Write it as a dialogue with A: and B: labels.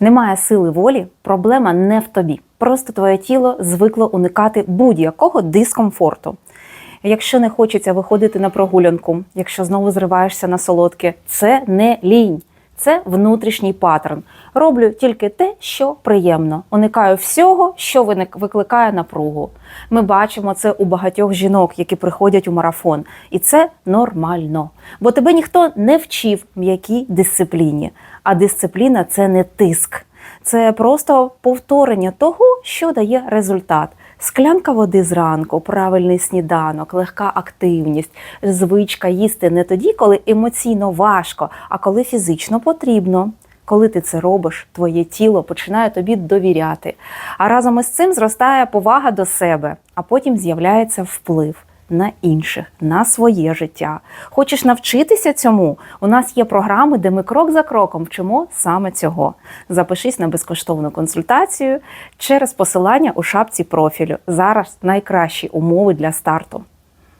A: Немає сили волі, проблема не в тобі. Просто твоє тіло звикло уникати будь-якого дискомфорту. Якщо не хочеться виходити на прогулянку, якщо знову зриваєшся на солодке, це не лінь, це внутрішній паттерн. Роблю тільки те, що приємно. Уникаю всього, що викликає напругу. Ми бачимо це у багатьох жінок, які приходять у марафон, і це нормально. Бо тебе ніхто не вчив м'якій дисципліні. А дисципліна це не тиск. Це просто повторення того, що дає результат. Склянка води зранку, правильний сніданок, легка активність, звичка їсти не тоді, коли емоційно важко, а коли фізично потрібно. Коли ти це робиш, твоє тіло починає тобі довіряти. А разом із цим зростає повага до себе, а потім з'являється вплив на інших, на своє життя. Хочеш навчитися цьому? У нас є програми, де ми крок за кроком вчимо саме цього. Запишись на безкоштовну консультацію через посилання у шапці профілю. Зараз найкращі умови для старту.